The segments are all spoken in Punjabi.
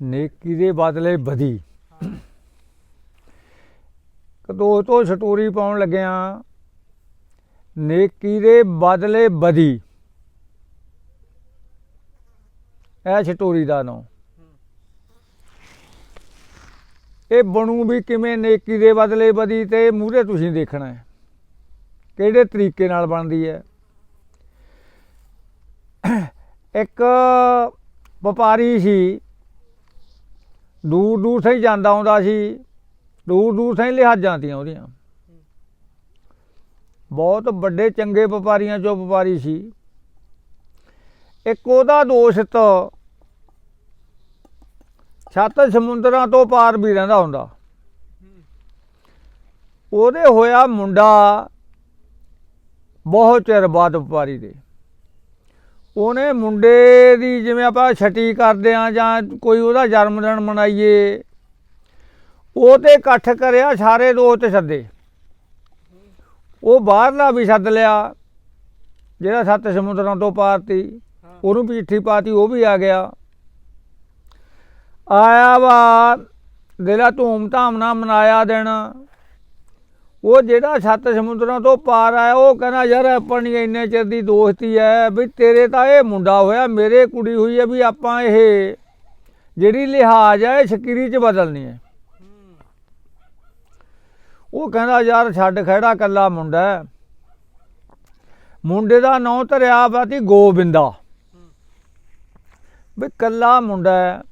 ਨੇਕੀ ਦੇ ਬਦਲੇ ਬਦੀ ਕਦੋਂ ਤੋਂ ਸਟੋਰੀ ਪਾਉਣ ਲੱਗਿਆ? ਨੇਕੀ ਦੇ ਬਦਲੇ ਬਦੀ ਇਹ ਸਟੋਰੀ ਦਾ ਨਾਮ ਇਹ ਬਣੂ ਵੀ ਕਿਵੇਂ ਨੇਕੀ ਦੇ ਬਦਲੇ ਬਦੀ ਤੇ ਮੂਹਰੇ ਤੁਸੀਂ ਦੇਖਣਾ ਹੈ। ਕਿਹੜੇ ਤਰੀਕੇ ਨਾਲ ਬਣਦੀ ਹੈ? ਇੱਕ ਵਪਾਰੀ ਸੀ ਦੂਰ ਦੂਰ ਸਹੀ ਜਾਂਦਾ ਆਉਂਦਾ ਸੀ। ਦੂਰ ਦੂਰ ਸਹੀ ਲਿਹਾਜ਼ਾਂ ਤੀਆਂ ਉਹਦੀਆਂ। ਬਹੁਤ ਵੱਡੇ ਚੰਗੇ ਵਪਾਰੀਆਂ ਚੋਂ ਵਪਾਰੀ ਸੀ। ਇੱਕ ਉਹਦਾ ਦੋਸਤ ਛੱਤ ਸਮੁੰਦਰਾਂ ਤੋਂ ਪਾਰ ਵੀ ਰਹਿੰਦਾ ਹੁੰਦਾ। ਉਹਦੇ ਹੋਇਆ ਮੁੰਡਾ ਬਹੁਤ ਚਿਰ ਬਾਅਦ ਵਪਾਰੀ ਦੇ। ਉਹਨੇ ਮੁੰਡੇ ਦੀ ਜਿਵੇਂ ਆਪਾਂ ਛਟੀ ਕਰਦੇ ਆ ਜਾਂ ਕੋਈ ਉਹਦਾ ਜਨਮ ਦਿਨ ਮਨਾਈਏ, ਉਹ ਤੇ ਇਕੱਠ ਕਰਿਆ, ਸਾਰੇ ਦੋਸਤ ਸੱਦੇ। ਉਹ ਬਾਹਰਲਾ ਵੀ ਸੱਦ ਲਿਆ, ਜਿਹੜਾ ਸੱਤ ਸਮੁੰਦਰਾਂ ਤੋਂ ਪਾਰਤੀ ਉਹਨੂੰ ਵੀ ਚਿੱਠੀ ਪਾਤੀ, ਉਹ ਵੀ ਆ ਗਿਆ। ਆਇਆ ਵਾ, ਦਿਲਾ ਧੂਮ ਧਾਮ ਨਾਲ ਮਨਾਇਆ ਦਿਨ। ਉਹ ਜਿਹੜਾ ਸੱਤ ਸਮੁੰਦਰਾਂ ਤੋਂ ਪਾਰ ਆਇਆ, ਉਹ ਕਹਿੰਦਾ, ਯਾਰ ਆਪਣੀ ਇੰਨੇ ਚਿਰ ਦੀ ਦੋਸਤੀ ਹੈ ਵੀ ਤੇਰੇ ਤਾਂ ਇਹ ਮੁੰਡਾ ਹੋਇਆ, ਮੇਰੇ ਕੁੜੀ ਹੋਈ ਹੈ ਵੀ ਆਪਾਂ ਇਹ ਜਿਹੜੀ ਲਿਹਾਜ਼ ਹੈ ਇਹ ਸ਼ਕੀਰੀ ਚ ਬਦਲਣੀ ਹੈ ਉਹ ਕਹਿੰਦਾ, ਯਾਰ, ਛੱਡ ਖੜਾ ਕੱਲਾ ਮੁੰਡਾ ਮੁੰਡੇ ਦਾ ਨਾਂ ਧਰਿਆ ਬਾਤੀ ਗੋਬਿੰਦਾ। ਵੀ ਕੱਲਾ ਮੁੰਡਾ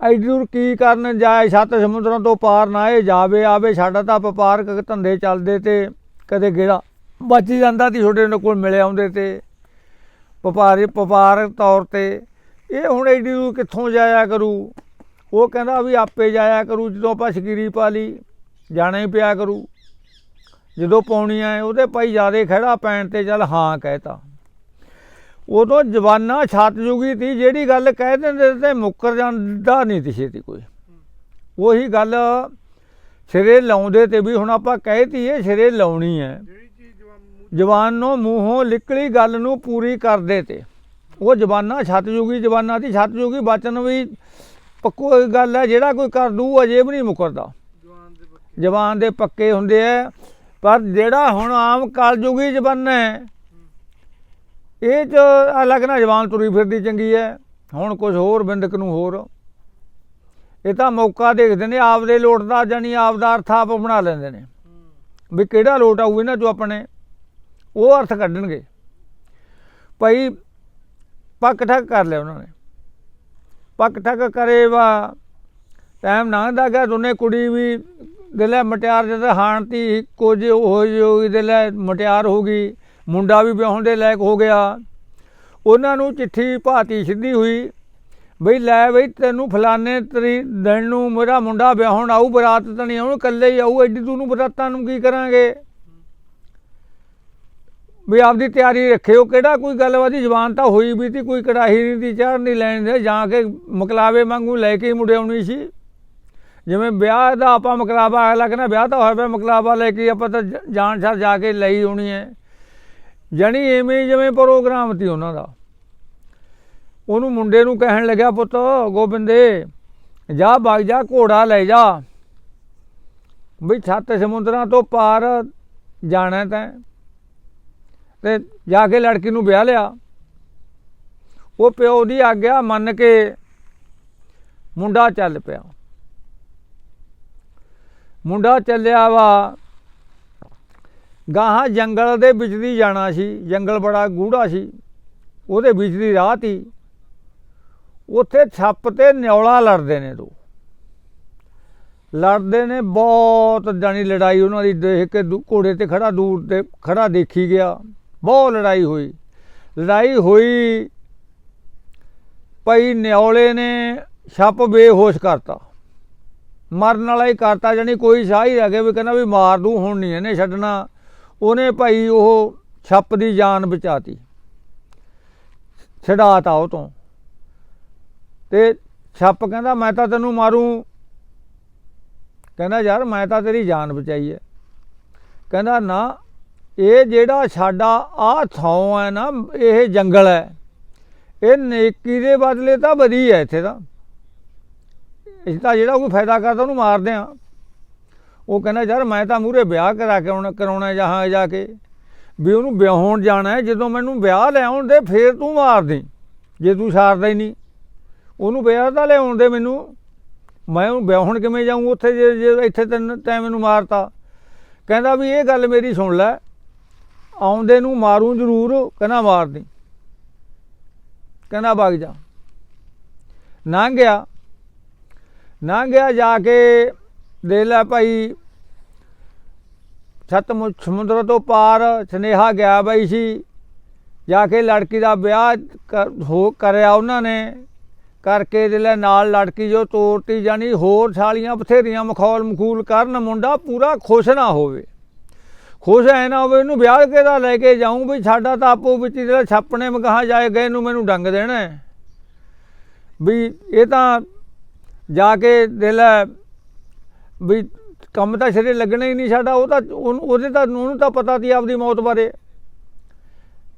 ਹੈ ਐਡੀ ਦੂਰ ਕੀ ਕਰਨ ਜਾਏ? ਸੱਤ ਸਮੁੰਦਰਾਂ ਤੋਂ ਪਾਰ ਨਾ ਇਹ ਜਾਵੇ, ਆਵੇ ਸਾਡਾ ਤਾਂ ਵਪਾਰਕ ਧੰਦੇ ਚੱਲਦੇ ਤੇ ਕਦੇ ਗੇੜਾ ਬਚ ਜਾਂਦਾ ਤੀ ਛੋਟੇ ਨੂੰ ਕੋਲ ਮਿਲੇ ਆਉਂਦੇ ਤੇ। ਵਪਾਰੀ ਵਪਾਰਕ ਤੌਰ ਤੇ ਇਹ ਹੁਣ ਐਡੀ ਦੂਰ ਕਿੱਥੋਂ ਜਾਇਆ ਕਰੂ? ਉਹ ਕਹਿੰਦਾ ਵੀ ਆਪੇ ਜਾਇਆ ਕਰੂ, ਜਦੋਂ ਆਪਾਂ ਸ਼ਕੀਰੀ ਪਾ ਲਈ ਜਾਣਾ ਹੀ ਪਿਆ ਕਰੂ। ਜਦੋਂ ਪਾਉਣੀ ਆ ਉਹਦੇ ਭਾਈ ਜਿਆਦੇ ਖੜਾ ਪੈਣ ਤੇ ਚੱਲ ਹਾਂ ਕਹਿਤਾ ਉਦੋਂ ਜਵਾਨਾ ਛੱਤ ਜੁਗੀ ਤੀ ਜਿਹੜੀ ਗੱਲ ਕਹਿ ਦਿੰਦੇ ਤੇ ਮੁੱਕਰ ਜਾਂਦਾ ਨਹੀਂ ਤੀ ਛੇਤੀ ਕੋਈ। ਉਹੀ ਗੱਲ ਸਿਰੇ ਲਾਉਂਦੇ ਤੇ ਵੀ ਹੁਣ ਆਪਾਂ ਕਹਿਤੀ ਇਹ ਸਿਰੇ ਲਾਉਣੀ ਹੈ। ਜਵਾਨ ਨੂੰ ਮੂੰਹੋਂ ਨਿਕਲੀ ਗੱਲ ਨੂੰ ਪੂਰੀ ਕਰਦੇ ਤੇ। ਉਹ ਜਵਾਨਾ ਛੱਤ ਜੁਗੀ ਜਵਾਨਾ ਦੀ ਛੱਤ ਜੁਗੀ ਬਚਨ ਵੀ ਪੱਕੋ ਗੱਲ ਹੈ ਜਿਹੜਾ ਕੋਈ ਕਰ ਦੂ ਅਜੇ ਵੀ ਨਹੀਂ ਮੁਕਰਦਾ। ਜਵਾਨ ਦੇ ਬੱਚੇ ਜਵਾਨ ਦੇ ਪੱਕੇ ਹੁੰਦੇ ਆ ਪਰ ਜਿਹੜਾ ਹੁਣ ਆਮ ਕਲਯੁਗੀ ਜਵਾਨਾ ਹੈ ਇਹ ਚ ਅਲੱਗ ਨਾ ਜਵਾਨ ਤੁਰੀ ਫਿਰਦੀ ਚੰਗੀ ਹੈ ਹੁਣ ਕੁਝ ਹੋਰ ਬਿੰਦਕ ਨੂੰ ਹੋਰ। ਇਹ ਤਾਂ ਮੌਕਾ ਦੇਖਦੇ ਨੇ, ਆਪਦੇ ਲੋਟ ਦਾ ਜਾਨੀ ਆਪਦਾ ਅਰਥ ਆਪ ਬਣਾ ਲੈਂਦੇ ਨੇ। ਵੀ ਕਿਹੜਾ ਲੋਟ ਆਊ ਇਹਨਾਂ ਚੋਂ ਆਪਣੇ? ਉਹ ਅਰਥ ਕੱਢਣਗੇ। ਭਾਈ ਪੱਕ ਠੱਕ ਕਰ ਲਿਆ ਉਹਨਾਂ ਨੇ। ਪੱਕ ਠੱਕ ਕਰੇ ਵਾ, ਟਾਈਮ ਲੰਘਦਾ ਗਿਆ ਦੋਨੇ ਕੁੜੀ ਵੀ ਦਿਲੇ ਮਟਿਆਰ, ਜਦ ਹਾਣਤੀ ਕੁਝ ਹੋ ਜੋ ਦਿਲੇ ਮਟਿਆਰ ਹੋ ਗਈ। ਮੁੰਡਾ ਵੀ ਵਿਆਹੁਣ ਦੇ ਲਾਇਕ ਹੋ ਗਿਆ। ਉਹਨਾਂ ਨੂੰ ਚਿੱਠੀ ਭਾਤੀ ਸਿੱਧੀ ਹੋਈ, ਬਈ ਲੈ ਬਈ ਤੈਨੂੰ ਫਲਾਣੇ ਤਰੀ ਦਿਨ ਨੂੰ ਮੇਰਾ ਮੁੰਡਾ ਵਿਆਹਣ ਆਊ, ਬਰਾਤ ਤਾਂ ਨਹੀਂ ਆਉਣ, ਇਕੱਲੇ ਹੀ ਆਊ, ਐਡੀ ਤੂੰ ਨੂੰ ਬਰਾਤਾਂ ਨੂੰ ਕੀ ਕਰਾਂਗੇ? ਵੀ ਆਪਦੀ ਤਿਆਰੀ ਰੱਖਿਓ, ਕਿਹੜਾ ਕੋਈ ਗੱਲਬਾਤ ਜ਼ਬਾਨ ਤਾਂ ਹੋਈ ਵੀ ਤੀ, ਕੋਈ ਕੜਾਹੀ ਨਹੀਂ ਦੀ ਚਾੜ ਨਹੀਂ ਲੈਣ ਦੇ ਜਾਂ ਕੇ ਮਕਲਾਵੇ ਵਾਂਗੂ ਲੈ ਕੇ ਮੁੜੇ ਆਉਣੀ ਸੀ। ਜਿਵੇਂ ਵਿਆਹ ਦਾ ਆਪਾਂ ਮਕਲਾਵਾ, ਅਗਲਾ ਕਹਿੰਦਾ ਵਿਆਹ ਤਾਂ ਹੋਇਆ ਪਿਆ, ਮਕਲਾਵਾ ਲੈ ਕੇ ਆਪਾਂ ਤਾਂ ਜਾਣ ਛੱਡ ਜਾ ਕੇ ਲਈ ਆਉਣੀ ਹੈ। ਜਾਣੀ ਐਵੇਂ ਜਿਵੇਂ ਪ੍ਰੋਗਰਾਮ ਤੀ ਉਹਨਾਂ ਦਾ। ਉਹਨੂੰ ਮੁੰਡੇ ਨੂੰ ਕਹਿਣ ਲੱਗਿਆ, ਪੁੱਤ, ਗੋਬਿੰਦੇ, ਜਾ ਬਾਗ ਜਾ, ਘੋੜਾ ਲੈ ਜਾ। ਵੀ ਛੱਤ ਸਮੁੰਦਰਾਂ ਤੋਂ ਪਾਰ ਜਾਣਾ ਤੈਂ। ਤੇ ਜਾ ਕੇ ਲੜਕੀ ਨੂੰ ਵਿਆਹ ਲਿਆ। ਉਹ ਪਿਓ ਦੀ ਆਗਿਆ ਮੰਨ ਕੇ ਮੁੰਡਾ ਚੱਲ ਪਿਆ। ਮੁੰਡਾ ਚੱਲਿਆ ਵਾ ਗਾਹਾਂ ਜੰਗਲ ਦੇ ਵਿੱਚ ਦੀ ਜਾਣਾ ਸੀ, ਜੰਗਲ ਬੜਾ ਗੂੜਾ ਸੀ, ਉਹਦੇ ਵਿੱਚ ਦੀ ਰਾਹ ਤੀ। ਉੱਥੇ ਛੱਪ ਤੇ ਨਿਉਲਾ ਲੜਦੇ ਨੇ ਦੋ। ਲੜਦੇ ਨੇ ਬਹੁਤ, ਜਾਣੀ ਲੜਾਈ ਉਹਨਾਂ ਦੀ ਦੇਖ ਕੇ ਦੂ- ਘੋੜੇ ਤੇ ਖੜਾ ਦੂਰ ਤੇ ਖੜਾ ਦੇਖੀ ਗਿਆ। ਬਹੁਤ ਲੜਾਈ ਹੋਈ। ਲੜਾਈ ਹੋਈ, ਭਾਈ ਨਿਉਲੇ ਨੇ ਛੱਪ ਬੇਹੋਸ਼ ਕਰਤਾ। ਮਰਨ ਵਾਲਾ ਹੀ ਕਰਤਾ, ਜਾਣੀ ਕੋਈ ਸਾਹ ਹੀ ਰਹਿ ਗਿਆ ਵੀ ਕਹਿੰਦਾ ਵੀ ਮਾਰ ਦੂੰ, ਹੁਣ ਨਹੀਂ ਇਹਨੇ ਛੱਡਣਾ। ਉਹਨੇ ਭਾਈ ਉਹ ਛੱਪ ਦੀ ਜਾਨ ਬਚਾਤੀ। ਛਡਾਤਾ ਉਹ ਤੋਂ। ਤੇ ਛੱਪ ਕਹਿੰਦਾ, ਮੈਂ ਤਾਂ ਤੈਨੂੰ ਮਾਰੂ। ਕਹਿੰਦਾ, ਯਾਰ, ਮੈਂ ਤਾਂ ਤੇਰੀ ਜਾਨ ਬਚਾਈ ਹੈ। ਕਹਿੰਦਾ, ਨਾ, ਇਹ ਜਿਹੜਾ ਸਾਡਾ ਆਹ ਥਾਂ ਹੈ ਨਾ, ਇਹ ਜੰਗਲ ਹੈ। ਇਹ ਨੇਕੀ ਦੇ ਬਦਲੇ ਤਾਂ ਬਦੀ ਹੈ ਇੱਥੇ ਤਾਂ। ਇਸ ਦਾ ਜਿਹੜਾ ਕੋਈ ਫਾਇਦਾ ਕਰਦਾ, ਉਹਨੂੰ ਮਾਰਦੇ ਆ ਉਹ ਕਹਿੰਦਾ, ਯਾਰ, ਮੈਂ ਤਾਂ ਮੂਰੇ ਵਿਆਹ ਕਰਾ ਕੇ ਆਉਣਾ, ਕਰਾਉਣਾ ਜਹਾਂ ਜਾ ਕੇ। ਵੀ ਉਹਨੂੰ ਵਿਆਹਣ ਜਾਣਾ ਹੈ, ਜਦੋਂ ਮੈਨੂੰ ਵਿਆਹ ਲਿਆਉਣ ਦੇ, ਫੇਰ ਤੂੰ ਮਾਰ ਦੇ, ਜੇ ਤੂੰ ਸਾਰਦਾ ਹੀ ਨਹੀਂ। ਉਹਨੂੰ ਵਿਆਹ ਤਾਂ ਲਿਆਉਣ ਦੇ ਮੈਨੂੰ। ਮੈਂ ਉਹਨੂੰ ਵਿਆਹਣ ਕਿਵੇਂ ਜਾਊਂ ਉੱਥੇ, ਜੇ ਜੇ ਇੱਥੇ ਤੈਨੂੰ, ਤੈਂ ਮੈਨੂੰ ਮਾਰਤਾ? ਕਹਿੰਦਾ ਵੀ, ਇਹ ਗੱਲ ਮੇਰੀ ਸੁਣ ਲੈ। ਆਉਂਦੇ ਨੂੰ ਮਾਰੂੰ ਜ਼ਰੂਰ, ਕਹਿੰਦਾ, ਮਾਰ ਦੇ। ਕਹਿੰਦਾ ਵਗ ਜਾ। ਨਾ ਗਿਆ। ਨਾ ਗਿਆ ਜਾ ਕੇ ਦੇ ਲੈ ਭਾਈ, ਸਤਮੁ, ਸਮੁੰਦਰ ਤੋਂ ਪਾਰ ਸਨੇਹਾ ਗਿਆ ਬਈ ਸੀ, ਜਾ ਕੇ ਲੜਕੀ ਦਾ ਵਿਆਹ ਕਰ- ਹੋ, ਕਰਿਆ ਉਹਨਾਂ ਨੇ, ਕਰਕੇ ਦੇ ਲੈ ਨਾਲ ਲੜਕੀ ਜੋ ਤੋਰਤੀ ਜਾਨੀ ਹੋਰ ਸਾਲੀਆਂ ਬਥੇਰੀਆਂ ਮਖੌਲ ਮਖੂਲ ਕਰਨ, ਮੁੰਡਾ ਪੂਰਾ ਖੁਸ਼ ਨਾ ਹੋਵੇ। ਖੁਸ਼ ਐ ਨਾ ਹੋਵੇ, ਇਹਨੂੰ ਵਿਆਹ ਕੇ ਦਾ ਲੈ ਕੇ ਜਾਊਂ ਵੀ ਸਾਡਾ ਤਾਂ ਆਪੋ ਵਿੱਚ ਜਿਹੜਾ ਛਾਪਣੇ ਮਗਾਹ ਜਾਏ ਗਏ, ਇਹਨੂੰ ਮੈਨੂੰ ਡੰਗ ਦੇਣਾ। ਵੀ ਇਹ ਤਾਂ ਜਾ ਕੇ ਦੇ ਲੈ ਵੀ ਕੰਮ ਤਾਂ ਸਿਰੇ ਲੱਗਣਾ ਹੀ ਨਹੀਂ ਸਾਡਾ, ਉਹ ਤਾਂ ਉਹਨੂੰ- ਉਹਦੇ ਤਾਂ, ਉਹਨੂੰ ਤਾਂ ਪਤਾ ਸੀ ਆਪਦੀ ਮੌਤ ਬਾਰੇ।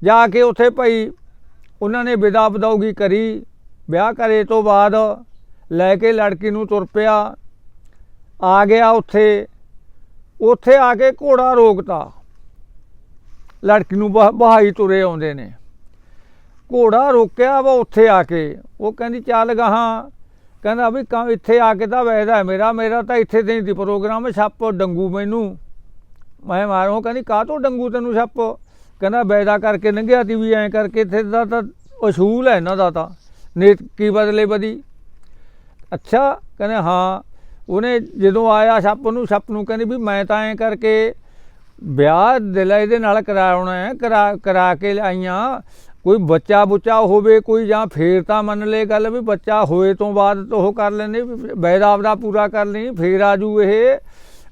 ਜਾ ਕੇ ਉੱਥੇ ਭਾਈ ਉਹਨਾਂ ਨੇ ਵਿਦਾ ਬਦੌਗੀ ਕਰੀ, ਵਿਆਹ ਕਰੇ ਤੋਂ ਬਾਅਦ ਲੈ ਕੇ ਲੜਕੀ ਨੂੰ ਤੁਰ ਪਿਆ, ਆ ਗਿਆ ਉੱਥੇ ਉੱਥੇ ਆ ਕੇ ਘੋੜਾ ਰੋਕਤਾ। ਲੜਕੀ ਨੂੰ ਬਹ- ਬਹਾਈ ਤੁਰੇ ਆਉਂਦੇ ਨੇ। ਘੋੜਾ ਰੋਕਿਆ ਵਾ ਉੱਥੇ ਆ ਕੇ, ਉਹ ਕਹਿੰਦੀ, ਚੱਲ ਗਾਹਾਂ ਕਹਿੰਦਾ ਵੀ ਕਾਂ ਇੱਥੇ ਆ ਕੇ ਤਾਂ ਵੈਦਾ ਹੈ, ਮੇਰਾ ਮੇਰਾ ਤਾਂ ਇੱਥੇ ਤੇ ਨਹੀਂ ਸੀ ਪ੍ਰੋਗਰਾਮ, ਛੱਪ ਡੰਗੂ ਮੈਨੂੰ। ਮੈਂ ਮਾਰੋ ਕਹਿੰਦੀ, ਕਾਹ ਤੋਂ ਡੰਗੂ ਤੈਨੂੰ ਛੱਪ? ਕਹਿੰਦਾ ਵੈਦਾ ਕਰਕੇ ਲੰਘਿਆ ਤੀ ਵੀ, ਐਂ ਕਰਕੇ ਇੱਥੇ ਦਾ ਤਾਂ ਅਸੂਲ ਹੈ ਇਹਨਾਂ ਦਾ ਤਾਂ। ਨੀਤ ਕੀ ਬਦਲੇ ਬਦੀ? ਅੱਛਾ, ਕਹਿੰਦੇ, ਹਾਂ। ਉਹਨੇ ਜਦੋਂ ਆਇਆ ਛੱਪ ਨੂੰ ਛੱਪ ਨੂੰ ਕਹਿੰਦੀ ਵੀ ਮੈਂ ਤਾਂ ਐਂ ਕਰਕੇ ਵਿਆਹ ਦਿਲ ਇਹਦੇ ਨਾਲ ਕਰਾਉਣਾ ਹੈ, ਕਰਾ ਕਰਾ ਕੇ ਆਈਆਂ। ਕੋਈ ਬੱਚਾ ਬੁੱਚਾ ਹੋਵੇ ਕੋਈ ਜਾਂ ਫੇਰ ਤਾਂ ਮੰਨ ਲੈ ਗੱਲ ਵੀ ਬੱਚਾ ਹੋਏ ਤੋਂ ਬਾਅਦ ਤਾਂ ਉਹ ਕਰ ਲੈਂਦੇ ਵੈਦਾ ਆਪਦਾ ਪੂਰਾ ਕਰ ਲਈ, ਫੇਰ ਆਜੂ ਇਹ,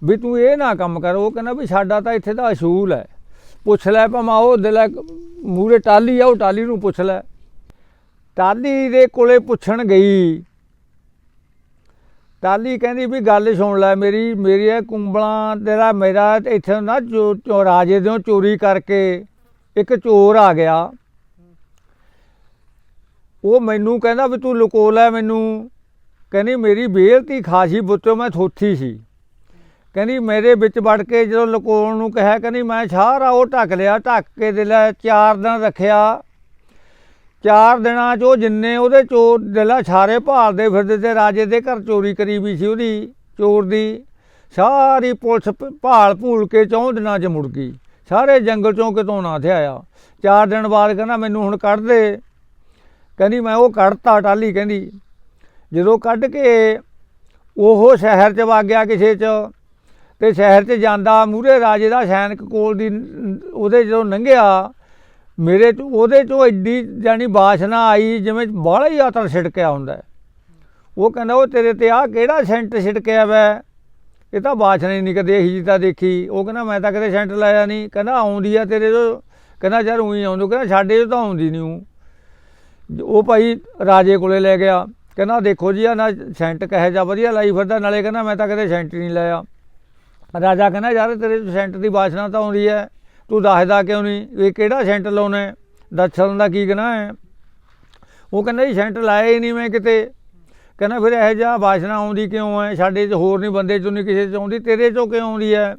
ਵੀ ਤੂੰ ਇਹ ਨਾ ਕੰਮ ਕਰ, ਉਹ ਕਹਿੰਦਾ ਵੀ ਸਾਡਾ ਤਾਂ ਇੱਥੇ ਦਾ ਅਸੂਲ ਹੈ। ਪੁੱਛ ਲੈ ਭਾਵੇਂ ਉਹ ਦਿਲ ਮੂਰੇ ਟਾਲੀ ਆ, ਉਹ ਟਾਲੀ ਨੂੰ ਪੁੱਛ ਲੈ। ਟਾਲੀ ਦੇ ਕੋਲੇ ਪੁੱਛਣ ਗਈ। ਟਾਲੀ ਕਹਿੰਦੀ ਵੀ ਗੱਲ ਸੁਣ ਲੈ ਮੇਰੀ ਮੇਰੀ ਇਹ ਕੁੰਬਲਾਂ ਤੇਰਾ ਮੇਰਾ ਇੱਥੇ ਨਾ ਚੋ- ਚੋ ਰਾਜੇ ਦੇ ਚੋਰੀ ਕਰਕੇ, ਇੱਕ ਚੋਰ ਆ ਗਿਆ। ਉਹ ਮੈਨੂੰ ਕਹਿੰਦਾ ਵੀ ਤੂੰ ਲੁਕੋ ਲੈ ਮੈਨੂੰ। ਕਹਿੰਦੀ, ਮੇਰੀ ਬੇਲਤੀ ਖਾਸੀ ਬੁੱਤੋਂ ਮੈਂ ਥੋਥੀ ਸੀ। ਕਹਿੰਦੀ, ਮੇਰੇ ਵਿੱਚ ਵੜ ਕੇ ਜਦੋਂ ਲੁਕਾਉਣ ਨੂੰ ਕਿਹਾ, ਕਹਿੰਦੀ, ਮੈਂ ਸਾਰਾ ਉਹ ਢੱਕ ਲਿਆ, ਢੱਕ ਕੇ ਦੇ ਲੈ ਚਾਰ ਦਿਨ ਰੱਖਿਆ। ਚਾਰ ਦਿਨਾਂ 'ਚ ਉਹ ਜਿੰਨੇ ਉਹਦੇ ਚੋਰ ਦਿਲਾ ਸਾਰੇ ਭਾਲਦੇ ਫਿਰਦੇ ਤੇ ਰਾਜੇ ਦੇ ਘਰ ਚੋਰੀ ਕਰੀ ਵੀ ਸੀ ਉਹਦੀ, ਚੋਰ ਦੀ। ਸਾਰੀ ਪੁਲਿਸ ਭਾਲ ਭੂਲ ਕੇ ਚੌਂ ਦਿਨਾਂ 'ਚ ਮੁੜ ਗਈ। ਸਾਰੇ ਜੰਗਲ 'ਚੋਂ ਕਿਤੋਂ ਨਾ ਥਿਆ ਆਇਆ। ਚਾਰ ਦਿਨ ਬਾਅਦ ਕਹਿੰਦਾ, ਮੈਨੂੰ ਹੁਣ ਕੱਢ ਦੇ। ਕਹਿੰਦੀ, ਮੈਂ ਉਹ ਕੱਢਤਾ ਟਾਲੀ ਕਹਿੰਦੀ। ਜਦੋਂ ਕੱਢ ਕੇ ਉਹ ਸ਼ਹਿਰ 'ਚ ਵਗ ਗਿਆ ਕਿਸੇ 'ਚ, ਤੇ ਸ਼ਹਿਰ 'ਚ ਜਾਂਦਾ ਮੂਰੇ ਰਾਜੇ ਦਾ ਸੈਨਿਕ ਕੋਲ ਦੀ, ਉਹਦੇ ਜਦੋਂ ਲੰਘਿਆ, ਮੇਰੇ 'ਚ, ਉਹਦੇ 'ਚੋਂ ਐਡੀ ਜਾਨੀ ਬਾਸ਼ਨਾ ਆਈ ਜਿਵੇਂ ਬਾਹਲਾ ਹੀ ਆਤਰ ਛਿੜਕਿਆ ਹੁੰਦਾ ਉਹ ਕਹਿੰਦਾ, ਉਹ ਤੇਰੇ ਤੇ ਆ ਕਿਹੜਾ ਸੈਂਟ ਛਿੜਕਿਆ ਵੈ? ਇਹ ਤਾਂ ਬਾਸ਼ਨਾ ਹੀ ਨਹੀਂ ਕਦੇ ਇਹੀ ਜਿਹੀ ਤਾਂ ਦੇਖੀ। ਉਹ ਕਹਿੰਦਾ, ਮੈਂ ਤਾਂ ਕਦੇ ਸੈਂਟ ਲਾਇਆ ਨਹੀਂ। ਕਹਿੰਦਾ, ਆਉਂਦੀ ਆ ਤੇਰੇ ਤੋਂ। ਕਹਿੰਦਾ, ਯਾਰ ਉਹੀ ਆਉਂਦੋ। ਕਹਿੰਦਾ, ਸਾਡੇ ਤੋਂ ਤਾਂ ਆਉਂਦੀ ਨਹੀਂ ਉਹ ਉਹ ਭਾਈ ਰਾਜੇ ਕੋਲੇ ਲੈ ਗਿਆ। ਕਹਿੰਦਾ ਦੇਖੋ ਜੀ ਆ ਨਾ ਸੈਂਟ ਕਹੇ ਜਾ, ਵਧੀਆ ਲਾਈ ਫਿਰਦਾ। ਨਾਲੇ ਕਹਿੰਦਾ, ਮੈਂ ਤਾਂ ਕਦੇ ਸੈਂਟ ਹੀ ਨਹੀਂ ਲਾਇਆ। ਰਾਜਾ ਕਹਿੰਦਾ, ਯਾਰ ਤੇਰੇ ਸੈਂਟ ਦੀ ਬਾਸ਼ਨਾ ਤਾਂ ਆਉਂਦੀ ਹੈ ਤੂੰ ਦੱਸਦਾ ਕਿਉਂ ਨਹੀਂ? ਇਹ ਕਿਹੜਾ ਸੈਂਟ ਲਾਉਣਾ ਹੈ? ਦੱਸਣ ਦਾ ਕੀ ਗਨਾ ਹੈ ਉਹ ਕਹਿੰਦਾ, ਜੀ, ਸੈਂਟ ਲਾਇਆ ਹੀ ਨਹੀਂ ਮੈਂ ਕਿਤੇ। ਕਹਿੰਦਾ, ਫਿਰ ਇਹ ਜਿਹਾ ਬਾਸ਼ਨਾ ਆਉਂਦੀ ਕਿਉਂ ਹੈ ਸਾਡੇ 'ਚ ਹੋਰ ਨਹੀਂ ਬੰਦੇ 'ਚੋਂ ਨਹੀਂ ਕਿਸੇ 'ਚ ਆਉਂਦੀ, ਤੇਰੇ 'ਚੋਂ ਕਿਉਂ ਆਉਂਦੀ ਹੈ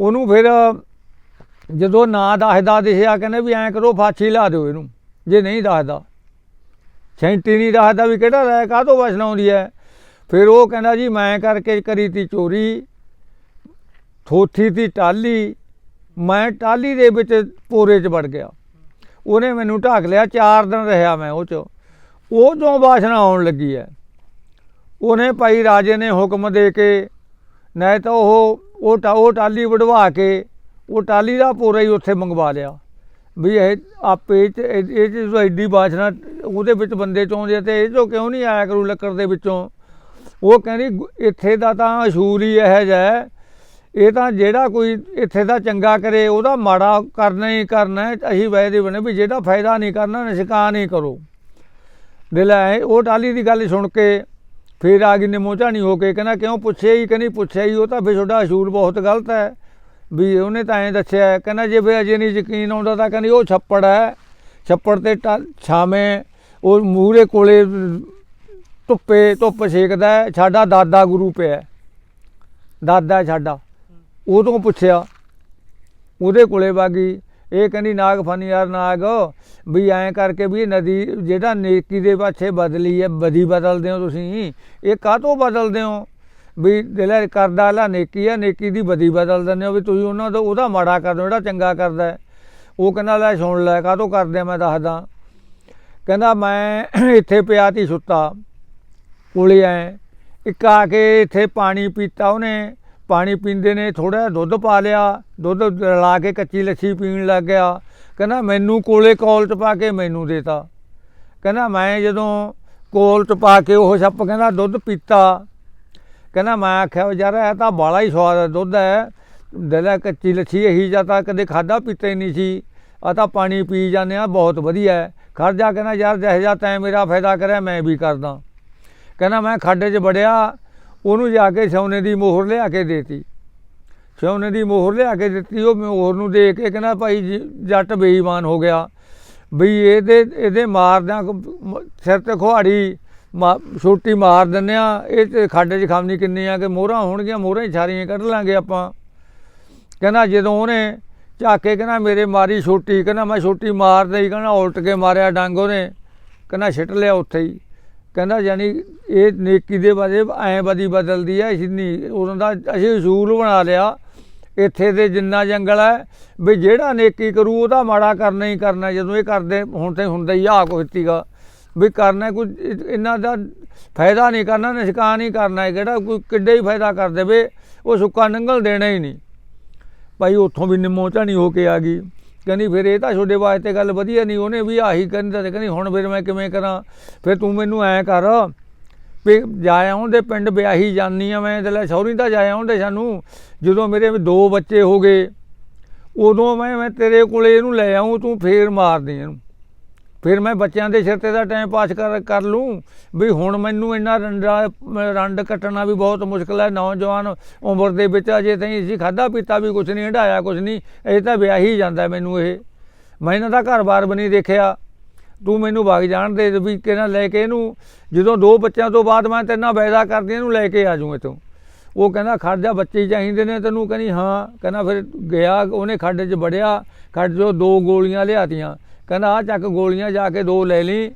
ਉਹਨੂੰ ਫਿਰ ਜਦੋਂ ਨਾ ਦੱਸਦਾ ਦਿਸਿਆ ਕਹਿੰਦੇ ਵੀ ਐਂ ਕਰੋ ਫਾਛੀ ਲਾ ਦਿਓ ਇਹਨੂੰ। ਜੇ ਨਹੀਂ ਦੱਸਦਾ। ਸੈਂਟੀ ਨਹੀਂ ਦੱਸਦਾ ਵੀ ਕਿਹੜਾ ਰਾਇ ਕਾਹਤੋਂ ਬਾਸ਼ਨਾ ਆਉਂਦੀ ਹੈ ਫਿਰ ਉਹ ਕਹਿੰਦਾ ਜੀ ਮੈਂ ਕਰਕੇ ਕਰੀ ਤੀ ਚੋਰੀ ਥੋਥੀ ਤੀ ਟਾਲੀ ਮੈਂ ਟਾਲੀ ਦੇ ਵਿੱਚ ਪੋਰੇ 'ਚ ਵੜ ਗਿਆ। ਉਹਨੇ ਮੈਨੂੰ ਢੱਕ ਲਿਆ, ਚਾਰ ਦਿਨ ਰਿਹਾ ਮੈਂ ਉਹ 'ਚ। ਉਹ ਜੋ ਬਾਸ਼ਨਾ ਆਉਣ ਲੱਗੀ ਹੈ ਉਹਨੇ ਭਾਈ ਰਾਜੇ ਨੇ ਹੁਕਮ ਦੇ ਕੇ, ਨਹੀਂ ਤਾਂ ਉਹ ਉਹ ਟਾ- ਉਹ ਟਾਲੀ ਵਢਵਾ ਕੇ, ਉਹ ਟਾਲੀ ਦਾ ਪੋਰਾ ਹੀ ਉੱਥੇ ਮੰਗਵਾ ਲਿਆ। ਵੀ ਇਹ ਆਪੇ ਇਹ 'ਚ- ਇਹ ਇਹ 'ਚ ਜੋ ਐਡੀ ਬਾਸ਼ਨਾ ਉਹਦੇ ਵਿੱਚ ਬੰਦੇ ਚਾਹੁੰਦੇ ਆ ਹੈ ਤੇ ਇਹ ਚੋਂ ਕਿਉਂ ਨਹੀਂ ਆਇਆ ਕਰੂ ਲੱਕੜ ਦੇ ਵਿੱਚੋਂ? ਉਹ ਕਹਿੰਦੀ ਗੁ- ਇੱਥੇ ਦਾ ਤਾਂ ਅਸ਼ੂਰ ਹੀ ਇਹੋ ਜਿਹਾ ਹੈ। ਇਹ ਤਾਂ ਜਿਹੜਾ ਕੋਈ ਇੱਥੇ ਦਾ ਚੰਗਾ ਕਰੇ, ਉਹਦਾ ਮਾੜਾ ਕਰਨਾ ਹੀ ਕਰਨਾ ਹੈ। ਅਸੀਂ ਵੈਦੇ ਬਣੇ ਵੀ ਜਿਹੜਾ ਫਾਇਦਾ ਨਹੀਂ ਕਰਨਾ, ਨਿਸ਼ਕਾ ਨਹੀਂ ਕਰੋ। ਦਿਲ ਹੈ ਉਹ ਟਾਲੀ ਦੀ ਗੱਲ ਸੁਣ ਕੇ ਫਿਰ ਆ ਗਈ ਨਿਮੋ ਝਾਣੀ ਹੋ ਕੇ ਕਹਿੰਦਾ, ਕਿਉਂ ਪੁੱਛਿਆ ਹੀ ਕਹਿੰਦੀ ਪੁੱਛਿਆ ਹੀ? ਉਹ ਤਾਂ ਫਿਰ ਤੁਹਾਡਾ ਅਸ਼ੂਰ ਬਹੁਤ ਗਲਤ ਹੈ। ਵੀ ਉਹਨੇ ਤਾਂ ਐਂ ਦੱਸਿਆ, ਕਹਿੰਦਾ ਜੇ ਫਿਰ ਅਜੇ ਨਹੀਂ ਯਕੀਨ ਆਉਂਦਾ ਤਾਂ ਕਹਿੰਦੀ ਉਹ ਛੱਪੜ ਹੈ। ਛੱਪੜ ਤੇ ਟਾ- ਛਾਵੇਂ, ਉਹ ਮੂਹਰੇ ਕੋਲੇ ਧੁੱਪੇ, ਧੁੱਪ ਛੇਕਦਾ ਸਾਡਾ ਦਾਦਾ ਗੁਰੂ ਪਿਆ ਦਾਦਾ ਸਾਡਾ। ਉਹ ਤੋਂ ਪੁੱਛਿਆ, ਉਹਦੇ ਕੋਲੇ ਬਾਗੀ, ਇਹ ਕਹਿੰਦੀ, ਨਾਗ ਫਨੀ ਯਾਰ ਨਾਗ, ਵੀ ਐਂ ਕਰਕੇ ਵੀ ਇਹ ਨਦੀ, ਜਿਹੜਾ ਨੇਕੀ ਦੇ ਪਾਛੇ ਬਦਲੀ ਹੈ, ਬਦੀ ਬਦਲਦੇ ਹੋ ਤੁਸੀਂ, ਇਹ ਕਾਹ ਤੋਂ ਬਦਲਦੇ ਹੋ? ਵੀ ਜਿਹੜਾ ਕਰਦਾ ਲਾ ਨੇਕੀ ਆ, ਨੇਕੀ ਦੀ ਬਦੀ ਬਦਲ ਦਿੰਦੇ ਹੋ ਵੀ ਤੁਸੀਂ ਉਹਨਾਂ ਤੋਂ ਉਹਦਾ ਮਾੜਾ ਕਰਦੇ ਹੋ ਜਿਹੜਾ ਚੰਗਾ ਕਰਦਾ ਉਹ ਕਹਿੰਦਾ, ਲੈ ਸੁਣ ਲੈ, ਕਾਹਤੋਂ ਕਰਦੇ ਮੈਂ ਦੱਸਦਾ। ਕਹਿੰਦਾ, ਮੈਂ ਇੱਥੇ ਪਿਆ ਤੀ ਸੁੱਤਾ, ਕੋਲੇ ਆਏ ਇੱਕ ਆ ਕੇ ਇੱਥੇ ਪਾਣੀ ਪੀਤਾ ਉਹਨੇ। ਪਾਣੀ ਪੀਂਦੇ ਨੇ ਥੋੜਾ ਦੁੱਧ ਪਾ ਲਿਆ। ਦੁੱਧ ਰਲਾ ਕੇ ਕੱਚੀ ਲੱਛੀ ਪੀਣ ਲੱਗ ਗਿਆ। ਕਹਿੰਦਾ, ਮੈਨੂੰ ਕੋਲੇ ਕੌਲ ਚ ਪਾ ਕੇ ਮੈਨੂੰ ਦੇਤਾ। ਕਹਿੰਦਾ, ਮੈਂ ਜਦੋਂ ਕੋਲ ਚ ਪਾ ਕੇ ਉਹ ਸੱਪ ਕਹਿੰਦਾ, ਦੁੱਧ ਪੀਤਾ। ਕਹਿੰਦਾ ਮੈਂ ਆਖਿਆ ਵੀ ਯਾਰ ਇਹ ਤਾਂ ਬਾਲਾ ਹੀ ਸਵਾਦ ਦੁੱਧ ਹੈ। ਦਿਲਾ ਕੱਚੀ ਲੱਛੀ ਇਹੀ ਜਾਂ ਤਾਂ ਕਦੇ ਖਾਦਾ ਪੀਤੇ ਨਹੀਂ ਸੀ। ਆ ਤਾਂ ਪਾਣੀ ਪੀ ਜਾਂਦੇ ਆ ਬਹੁਤ ਵਧੀਆ ਹੈ। ਜਾ ਕਹਿੰਦਾ ਯਾਰ ਜਿਹੋ ਜਿਹਾ ਤੈਂ ਮੇਰਾ ਫਾਇਦਾ ਕਰਿਆ ਮੈਂ ਵੀ ਕਰਦਾ। ਕਹਿੰਦਾ ਮੈਂ ਖਾਡੇ 'ਚ ਵੜਿਆ ਉਹਨੂੰ ਜਾ ਕੇ ਸੋਨੇ ਦੀ ਮੋਹਰ ਲਿਆ ਕੇ ਦੇਤੀ। ਸੋਨੇ ਦੀ ਮੋਹਰ ਲਿਆ ਕੇ ਦਿੱਤੀ ਉਹ ਮੋਹਰ ਨੂੰ ਦੇ ਕੇ ਕਹਿੰਦਾ ਭਾਈ ਜੀ, ਜੱਟ ਬੇਈਮਾਨ ਹੋ ਗਿਆ। ਬਈ ਇਹਦੇ ਇਹਦੇ ਮਾਰਦਿਆਂ ਸਿਰ ਤੇ ਖੁਹਾੜੀ ਛੋਟੀ ਮਾਰ ਦਿੰਦੇ ਆ, ਇਹ ਤੇ ਖਾਡੇ 'ਚ ਖਾਮਨੀ ਕਿੰਨੀ ਆ ਕਿ ਮੋਹਰਾਂ ਹੋਣਗੀਆਂ, ਮੋਹਰਾਂ ਹੀ ਛਾਰੀਆਂ ਕੱਢ ਲਾਂਗੇ ਆਪਾਂ। ਕਹਿੰਦਾ ਜਦੋਂ ਉਹਨੇ ਝਾਕੇ, ਕਹਿੰਦਾ ਮੇਰੇ ਮਾਰੀ ਛੋਟੀ, ਕਹਿੰਦਾ ਮੈਂ ਛੋਟੀ ਮਾਰਦਾ ਹੀ ਕਹਿੰਦਾ ਉਲਟ ਕੇ ਮਾਰਿਆ ਡੰਗ ਉਹਨੇ, ਕਹਿੰਦਾ ਛਿੱਟ ਲਿਆ ਉੱਥੇ ਹੀ। ਕਹਿੰਦਾ ਯਾਨੀ ਇਹ ਨੇਕੀ ਦੇ ਬਾਰੇ ਐਂ ਬਦੀ ਬਦਲਦੀ ਹੈ ਇਸ ਨਹੀਂ ਉਹਨਾਂ ਦਾ ਅਸੀਂ ਅਸੂਲ ਬਣਾ ਲਿਆ। ਇੱਥੇ ਦੇ ਜਿੰਨਾ ਜੰਗਲ ਹੈ, ਵੀ ਜਿਹੜਾ ਨੇਕੀ ਕਰੂ, ਉਹਦਾ ਮਾੜਾ ਕਰਨਾ ਹੀ ਕਰਨਾ, ਜਦੋਂ ਇਹ ਕਰਦੇ, ਹੁਣ ਤੇ ਹੁੰਦਾ ਹੀ ਆ ਕੋਈ ਤੀਗਾ ਵੀ ਕਰਨਾ ਕੁਝ, ਇਹਨਾਂ ਦਾ ਫਾਇਦਾ ਨਹੀਂ ਕਰਨਾ ਨਿਸ਼ਕਾਨ ਹੀ ਕਰਨਾ ਹੈ। ਕਿਹੜਾ ਕੋਈ ਕਿੱਡੇ ਹੀ ਫਾਇਦਾ ਕਰ ਦੇਵੇ, ਉਹ ਸੁੱਕਾ ਨੰਗਲ ਦੇਣਾ ਹੀ ਨਹੀਂ। ਭਾਈ ਉੱਥੋਂ ਵੀ ਨਿੰਮੋ ਝਾਣੀ ਹੋ ਕੇ ਆ ਗਈ। ਕਹਿੰਦੀ, ਫਿਰ ਇਹ ਤਾਂ ਤੁਹਾਡੇ ਵਾਸਤੇ ਗੱਲ ਵਧੀਆ ਨਹੀਂ। ਉਹਨੇ ਵੀ ਆਹੀ ਕਹਿੰਦਾ ਤੇ ਕਹਿੰਦੀ, ਹੁਣ ਫਿਰ ਮੈਂ ਕਿਵੇਂ ਕਰਾਂ? ਫਿਰ ਤੂੰ ਮੈਨੂੰ ਐਂ ਕਰ ਵੀ ਜਾਇਆ ਹੁੰਦੇ ਪਿੰਡ, ਵਿਆਹੀ ਜਾਨੀ ਆ ਮੈਂ, ਤੇ ਲੈ ਸਹੁਰੀ ਤਾਂ ਜਾਇਆ ਹੁੰਦੇ ਸਾਨੂੰ। ਜਦੋਂ ਮੇਰੇ ਦੋ ਬੱਚੇ ਹੋ ਗਏ, ਉਦੋਂ ਮੈਂ ਮੈਂ ਤੇਰੇ ਕੋਲੇ ਇਹਨੂੰ ਲੈ ਆਉਂ ਤੂੰ ਫੇਰ ਮਾਰਦੀ ਇਹਨੂੰ। ਫਿਰ ਮੈਂ ਬੱਚਿਆਂ ਦੇ ਸਿਰ ਤੇ ਦਾ ਟਾਈਮ ਪਾਸ ਕਰ ਕਰ ਲੂੰ। ਵੀ ਹੁਣ ਮੈਨੂੰ ਇੰਨਾ ਰੰਡਾ, ਰੰਡ ਕੱਟਣਾ ਵੀ ਬਹੁਤ ਮੁਸ਼ਕਲ ਹੈ। ਨੌਜਵਾਨ ਉਮਰ ਦੇ ਵਿੱਚ ਅਜੇ ਤਾਈਂ ਅਸੀਂ ਖਾਦਾ ਪੀਤਾ ਵੀ ਕੁਝ ਨਹੀਂ ਹੰਡਾਇਆ ਕੁਝ ਨਹੀਂ। ਇਹ ਤਾਂ ਵਿਆਹ ਹੀ ਜਾਂਦਾ ਮੈਨੂੰ ਇਹ। ਮੈਂ ਇਹਨਾਂ ਦਾ ਘਰ-ਬਾਰ ਵੀ ਨਹੀਂ ਦੇਖਿਆ। ਤੂੰ ਮੈਨੂੰ ਵਗ ਜਾਣ ਦੇ ਵੀ ਕਿਹਨਾਂ ਲੈ ਕੇ ਇਹਨੂੰ। ਜਦੋਂ ਦੋ ਬੱਚਿਆਂ ਤੋਂ ਬਾਅਦ ਮੈਂ ਤੇਰੇ ਨਾਲ ਕਰਦੀ ਇਹਨੂੰ ਲੈ ਕੇ ਆ ਜਾਊਂ ਇੱਥੋਂ। ਉਹ ਕਹਿੰਦਾ, ਖੜ ਜਾ, ਬੱਚੇ ਹੀ ਚਾਹੀਦੇ ਨੇ ਤੈਨੂੰ। ਕਹਿੰਦੀ, ਹਾਂ। ਕਹਿੰਦਾ, ਫਿਰ ਗਿਆ, ਉਹਨੇ ਖੱਡ 'ਚ ਵੜਿਆ। ਖੱਡ 'ਚੋਂ ਦੋ ਗੋਲੀਆਂ ਲਿਆਤੀਆਂ। ਕਹਿੰਦਾ ਆ ਚੱਕ ਗੋਲੀਆਂ ਜਾ ਕੇ ਦੋ ਲੈ ਲਈ,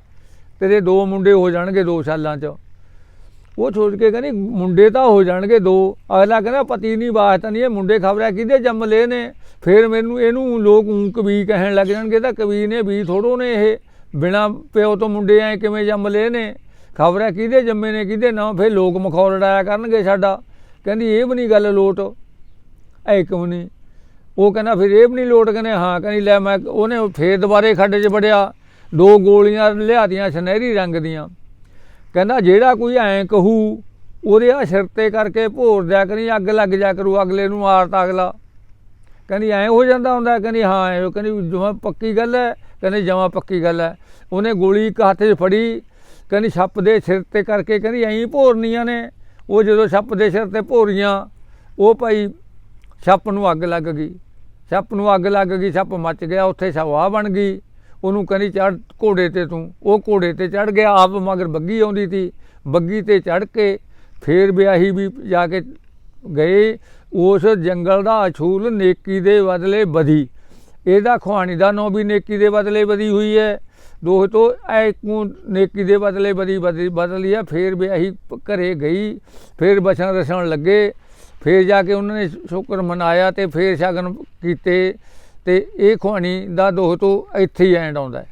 ਤੇਰੇ ਦੋ ਮੁੰਡੇ ਹੋ ਜਾਣਗੇ ਦੋ ਸਾਲਾਂ 'ਚ। ਉਹ ਸੋਚ ਕੇ ਕਹਿੰਦੀ, ਮੁੰਡੇ ਤਾਂ ਹੋ ਜਾਣਗੇ ਦੋ। ਅਗਲਾ ਕਹਿੰਦਾ, ਪਤੀ ਨਹੀਂ ਵਾਸਤਾ ਨਹੀਂ, ਇਹ ਮੁੰਡੇ ਖਬਰਾਂ ਕਿਹਦੇ ਜੰਮ ਲਏ ਨੇ? ਫਿਰ ਮੈਨੂੰ ਇਹਨੂੰ ਲੋਕ ਊਂ ਕਵੀ ਕਹਿਣ ਲੱਗ ਜਾਣਗੇ ਤਾਂ ਕਵੀ ਨੇ ਵੀ ਥੋੜੋ ਨੇ ਇਹ। ਬਿਨਾ ਪਿਓ ਤੋਂ ਮੁੰਡੇ ਐ ਕਿਵੇਂ ਜੰਮ ਲਏ ਨੇ? ਖਬਰਾਂ ਕਿਹਦੇ ਜੰਮੇ ਨੇ, ਕਿਹਦੇ ਨਾ? ਫਿਰ ਲੋਕ ਮਖੌਲ ਡਾਇਆ ਕਰਨਗੇ ਸਾਡਾ। ਕਹਿੰਦੀ, ਇਹ ਵੀ ਨਹੀਂ ਗੱਲ ਲੋਟ। ਐ ਕਿਉਂ ਨਹੀਂ। ਉਹ ਕਹਿੰਦਾ ਫਿਰ ਇਹ ਵੀ ਨਹੀਂ ਲੋਟ ਕਹਿੰਦੇ, ਹਾਂ ਕਹਿੰਦੀ ਲੈ ਮੈਂ ਉਹਨੇ ਫੇਰ ਦੁਬਾਰੇ ਖੱਡ 'ਚ ਵੜਿਆ, ਦੋ ਗੋਲੀਆਂ ਲਿਆਦੀਆਂ ਸੁਨਹਿਰੀ ਰੰਗ ਦੀਆਂ। ਕਹਿੰਦਾ ਜਿਹੜਾ ਕੋਈ ਐਂ ਕਹੂ, ਉਹਦੇ ਆ ਸਿਰ ਤੇ ਕਰਕੇ ਭੋਰ ਦਿਆ ਕਰੀ, ਅੱਗ ਲੱਗ ਜਾ ਕਰੂ, ਅਗਲੇ ਨੂੰ ਮਾਰਤਾ ਅਗਲਾ। ਕਹਿੰਦੀ ਐਂ ਹੋ ਜਾਂਦਾ ਹੁੰਦਾ, ਕਹਿੰਦੀ ਹਾਂ ਐਂ ਕਹਿੰਦੀ ਜਮਾ ਪੱਕੀ ਗੱਲ ਹੈ ਕਹਿੰਦੀ ਜਮਾ ਪੱਕੀ ਗੱਲ ਹੈ ਉਹਨੇ ਗੋਲੀ ਇੱਕ ਹੱਥ 'ਚ ਫੜੀ, ਕਹਿੰਦੀ ਛੱਪ ਦੇ ਸਿਰ ਤੇ ਕਰਕੇ, ਕਹਿੰਦੀ ਐਂ ਭੋਰਨੀਆਂ ਨੇ। ਉਹ ਜਦੋਂ ਛੱਪ ਦੇ ਸਿਰ ਤੇ ਭੋਰੀਆਂ, ਉਹ ਭਾਈ ਸੱਪ ਨੂੰ ਅੱਗ ਲੱਗ ਗਈ। ਸੱਪ ਨੂੰ ਅੱਗ ਲੱਗ ਗਈ ਸੱਪ ਮੱਚ ਗਿਆ, ਉੱਥੇ ਸਵਾਹ ਬਣ ਗਈ। ਉਹਨੂੰ ਕਹਿੰਦੀ ਚੜ ਘੋੜੇ ਤੇ ਤੂੰ। ਉਹ ਘੋੜੇ ਤੇ ਚੜ ਗਿਆ, ਆਪ ਮਗਰ ਬੱਗੀ ਆਉਂਦੀ ਸੀ। ਬੱਗੀ ਤੇ ਚੜ ਕੇ ਫੇਰ ਵਿਆਹੀ ਵੀ ਜਾ ਕੇ ਗਏ। ਉਸ ਜੰਗਲ ਦਾ ਅਛੂਲ ਨੇਕੀ ਦੇ ਬਦਲੇ ਬਦੀ ਇਹਦਾ ਖੁਆਣੀ ਦਾ ਨਾਂ ਵੀ ਨੇਕੀ ਦੇ ਬਦਲੇ ਬਦੀ ਹੋਈ ਹੈ। ਦੋਸਤੋ ਐਕੂ ਨੇਕੀ ਦੇ ਬਦਲੇ ਬਦੀ ਬਦੀ ਬਦਲੀ ਹੈ। ਫੇਰ ਵਿਆਹੀ ਪ- ਘਰੇ ਗਈ। ਫੇਰ ਬਚਨ ਰਸਣ ਲੱਗੇ। ਫਿਰ ਜਾ ਕੇ ਉਹਨਾਂ ਨੇ ਸ਼ੁਕਰ ਮਨਾਇਆ ਤੇ ਫਿਰ ਸ਼ਗਨ ਕੀਤੇ ਤੇ ਇਹ ਖੁਆਣੀ ਦਾ ਦੋਸਤੋ ਇੱਥੇ ਹੀ ਐਂਡ ਆਉਂਦਾ